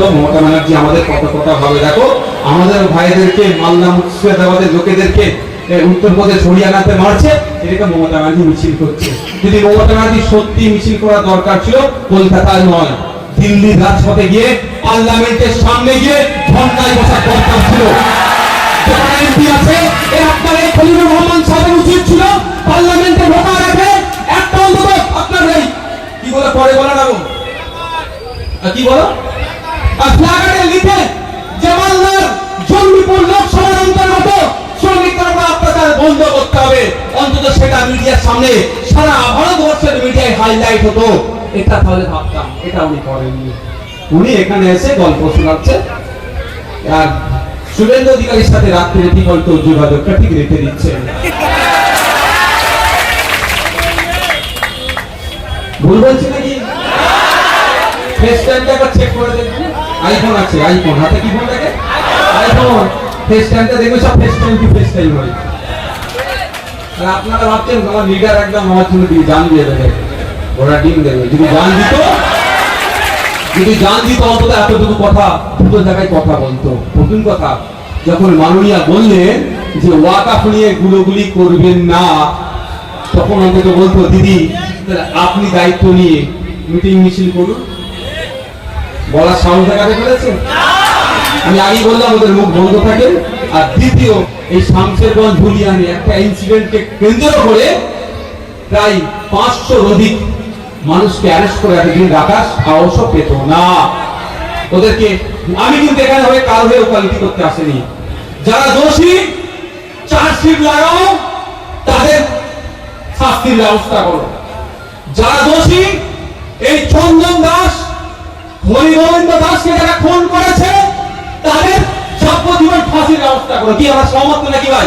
মমতা ব্যানার্জি আমাদের কত কথা ভাবে দেখো, আমাদের ভাইদেরকে মালদা মুর্শিদাবাদের লোকেদেরকে উত্তরপ্রদেশ হরিয়ানাতে মারছে এটাকে মমতা ব্যানার্জি মিছিল করছে। যদি মমতা ব্যানার্জি সত্যি মিছিল করা দরকার ছিল, কলকাতায় নয়, দিল্লির রাজপথে গিয়ে, পার্লামেন্টের সামনে গিয়ে ঘন্টায় বসা দরকার ছিল। আছে এর আপনার এই খলিলুর রহমান সাহেবের উচিত ছিল, পার্লামেন্টে ঢোকা রাখে একটা অন্তত আপনার এই কি বলে পরে বলে না কি বলো? আর লিখে জওয়ানলার জঙ্গিপুর লোকসভার অন্তর্গত উপর অত্যাচার বন্ধ করতে হবে। অন্তত সেটা মিডিয়ার সামনে সারা ভারতবর্ষের মিডিয়ায় হাইলাইট হতো। এটা তাহলে ভাবতাম, এটা উনি করেননি। উনি এখানে এসে গল্প শোনাচ্ছে। আর শুভেন্দু অধিকারীর সাথে রাত্রে হয়তো যোগাযোগটা ঠিক রেখে দিচ্ছেন ভুল বলছি নাকি? ফেস টাইমটা একবার চেক করে দেখবেন আইফোন আছে আইফোন হাতে কি ফোন থাকে আইফোন ফেস টাইমটা দেখবে, সব ফেস টাইম কি ফেস টাইম হয় আর আপনারা ভাবছেন, আমার লিডার একদম আমার জন্য দিয়ে জান দিয়ে দেবে, ওরা ডিম দেবে। যদি জান দিত, যদি জান দিত, অন্তত এতটুকু কথা, দুটো জায়গায় কথা বলতো। প্রথম কথা, যখন মাননীয়া বললেন যে ওয়াকাফ নিয়ে গুলোগুলি করবেন না, তখন অন্তত বলতো, দিদি আপনি দায়িত্ব নিয়ে মিটিং মিছিল করুন। বলার সাহস দেখাতে পেরেছেন? আমি আগেই বললাম, ওদের মুখ বন্ধ থাকে। আর দ্বিতীয়, এই শামশেরগঞ্জ ভুলিয়ানে একটা ইনসিডেন্টকে কেন্দ্র করে প্রায় পাঁচশোর অধিক মানুষকে অ্যারেস্ট করে এতদিন রাখার সাহসও পেত। না। ওদেরকে, আমি কিন্তু এখানে হয়ে কাল হয়ে ওকালতি করতে আসেনি। যারা দোষী চার্জশিট লাগাও, তাদের শাস্তির ব্যবস্থা করো। যারা দোষী, এই চন্দন দাস হরিগোবিন্দ দাসকে যারা খুন করেছে, তাদের যাবজ্জীবন ফাঁসির ব্যবস্থা করো। কি, আমরা সহমত নাকি ভাই?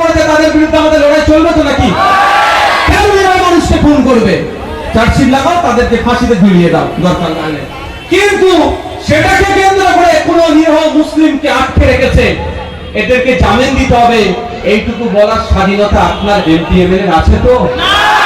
করেছে, তাদের করবে? তাদেরকে ফাঁসিতে না কিন্তু সেটাকে কেন্দ্র করে কোন নিরহ মুসলিমকে আটকে রেখেছে। এদেরকে জামিন দিতে হবে। এইটুকু বলার স্বাধীনতা আপনার এমপি এমএলএ আছে তো? আছে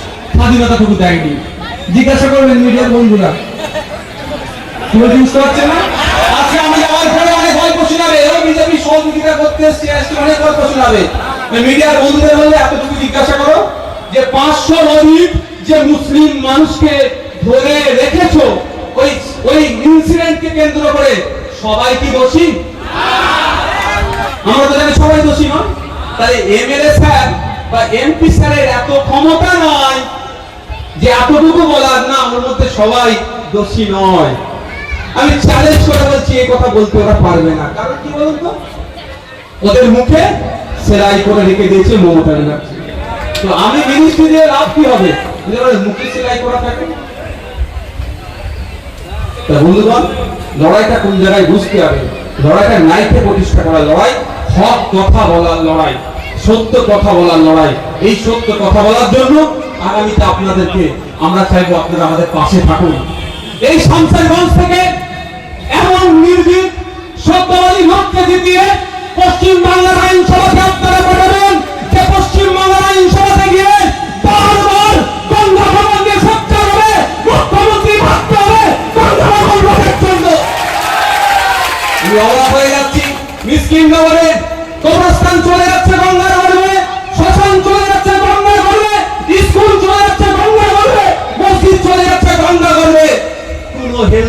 স্বাধীনতাটুকু দেয়নি। জিজ্ঞাসা করবেন মিডিয়ার বন্ধুরা। তুমি বুঝতে পারছেন না? আজকে আমি যাওয়ার পরে অনেক গল্প শোনাবে। বিজেপি সহযোগিতা করতে এসছে আজকে অনেক গল্প শোনাবে। মিডিয়ার বন্ধুদের বললে, এতটুকু জিজ্ঞাসা করো যে পাঁচশো অধিক যে মুসলিম মানুষকে ধরে ওই ওই ইনসিডেন্টকে কেন্দ্র করে সবাই কি দোষী? আমরা তো জানি সবাই দোষী নয়। তাই এমএলএ স্যার বা এমপি স্যারের এত ক্ষমতা নয় যে এতটুকু বলার না আমার মধ্যে সবাই দোষী নয়। আমি চ্যালেঞ্জ করে বলছি, এই কথা বলতে ওরা পারবে না। কারণ কি বলুন তো? ওদের মুখে সেলাই করে রেখে দিয়েছে, মমতা ব্যানার্জি। তো আমি মিনিস্ট্রি দিয়ে লাভ কি হবে? মুখে সেলাই করা থাকে? তা বন্ধুগণ, লড়াইটা কোন জায়গায় বুঝতে হবে? লড়াইটা নাইকে প্রতিষ্ঠা করা লড়াই, হক কথা বলার লড়াই, সত্য কথা বলার লড়াই। এই সত্য কথা বলার জন্য আগামীতে আপনাদেরকে আমরা চাইব আপনারা আমাদের পাশে থাকুন। এই শামসারগঞ্জ থেকে এমন নির্ভীক, সত্যবাদী লোককে জিতিয়ে পশ্চিম বাংলার আইনসভাতে আপনারা পাঠাবেন, যে পশ্চিম বাংলার আইনসভাতে গিয়ে বারবার গঙ্গা ভবন নগরে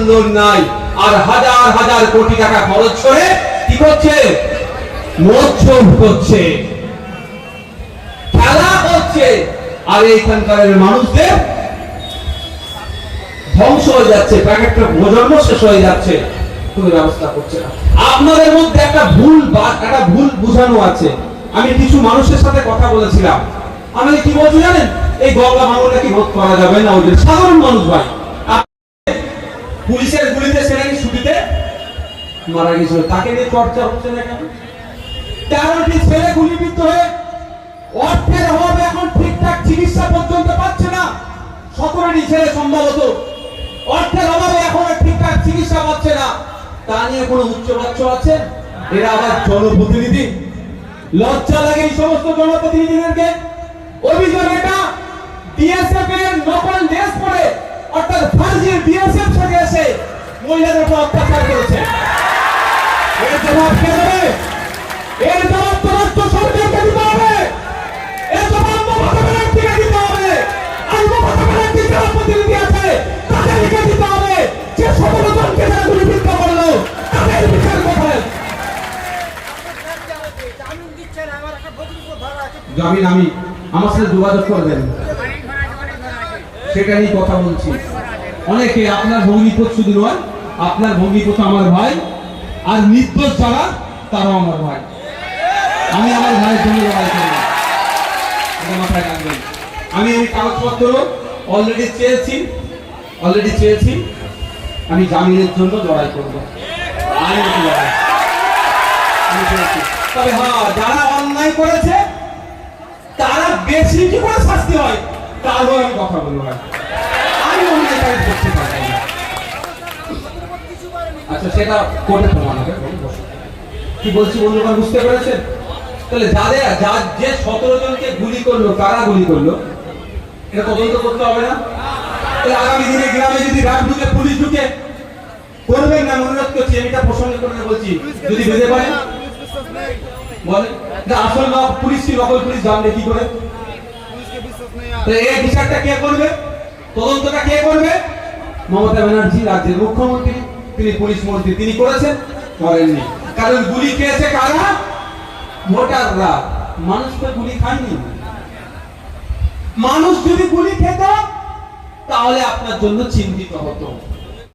কোনো নাই। আর হাজার হাজার কোটি টাকা খরচ করে কি করছে? মোচ্ছব করছে। খেলা করছে। আর এইখানকার মানুষদের ধ্বংস হয়ে যাচ্ছে। প্যাকেটটা প্রজন্ম শেষ হয়ে যাচ্ছে। কোনো ব্যবস্থা করছে না। আপনাদের মধ্যে একটা ভুল বা একটা ভুল বুঝানো আছে। আমি কিছু মানুষের সাথে কথা বলেছিলাম। আমি কি বলছি জানেন? এই গঙ্গা ভাঙনটা কি রোধ করা যাবে না ওদের। সাধারণ মানুষ ভাই। পুলিশের গুলিতে সেনানি ছুটিতে মারা গেছিল। তাকে নিয়ে চর্চা হচ্ছে না কেন? তেরোটি ছেলে গুলিবিদ্ধ হয়ে অর্থের অভাবে এখন ঠিকঠাক চিকিৎসা পর্যন্ত পাচ্ছে না। সতেরোটি ছেলে সম্ভবত অর্থের অভাবে এখন ঠিকঠাক চিকিৎসা পাচ্ছে না। তা নিয়ে কোনো উচ্চবাচ্য আছে? এরা আবার জনপ্রতিনিধি। লজ্জা লাগে এই সমস্ত জনপ্রতিনিধিদেরকে। অভিযোগ এটা বিএসএফ এর নকল ড্রেস পরে অর্থাৎ ফার্জির বিএসএফ সাথে এসে মহিলাদের উপর অত্যাচার করেছে। এর জবাব কে দেবে? এর জবাব তো রাজ্য সরকারকে দিতে হবে। এর জবাব মমতা ব্যানার্জিকে দিতে হবে। আর মমতা ব্যানার্জির যারা প্রতিনিধি আছে তাদেরকে দিতে হবে। যে সতেরো জনকে যারা গুলিবিদ্ধ করল তাদের বিচার কোথায় জামিন দিচ্ছে আমার একটা বদলি ধরা আছে। জামিন আমি আমার সাথে যোগাযোগ করবেন অনেক ধরা আছে অনেক ধরা আছে সেটা নিয়ে কথা বলছি। অনেকে আপনার ভঙ্গিপত শুধু নয়, আপনার ভঙ্গিপত আমার ভাই, আর নির্দোষ যারা, তারাও আমার ভাই। আমি আমার ভাইয়ের জন্য লড়াই করব মাথায় রাখবেন। আমি এই কাগজপত্র অলরেডি চেয়েছি অলরেডি চেয়েছি। আমি জামিনের জন্য লড়াই করব। তবে হ্যাঁ যারা অন্যায় করেছে, তারা বেশি কি করে শাস্তি হয়? তার হয়ে আমি কথা বলব ভাই আমি অন্যায়কারী করতে পারব না। আচ্ছা সেটা কোর্টে প্রমাণ হবে কি বলছি, বন্ধুগণ, বুঝতে পেরেছেন? তাহলে যাদের যা যে সতেরো জনকে গুলি করল, কারা গুলি করল? এটা তদন্ত করতে হবে না? তাহলে আগামী দিনে গ্রামে যদি রাত ঢুকে পুলিশ ঢুকে, করবেন না অনুরোধ করছি আমি এটা প্রসঙ্গে করে বলছি, যদি বেঁধে পারে পুলিশ বলে আসল না পুলিশ কি, নকল পুলিশ জানবে কি করে? এই বিচারটা কে করবে? তদন্তটা কে করবে? মমতা ব্যানার্জি মুখ্যমন্ত্রী, তিনি পুলিশ মন্ত্রী, তিনি করেছেন, করেননি। কারণ গুলি খেয়েছে মানুষ তো গুলি খায়নি মানুষ যদি গুলি খেত, তাহলে আপনার জন্য চিন্তিত হতো।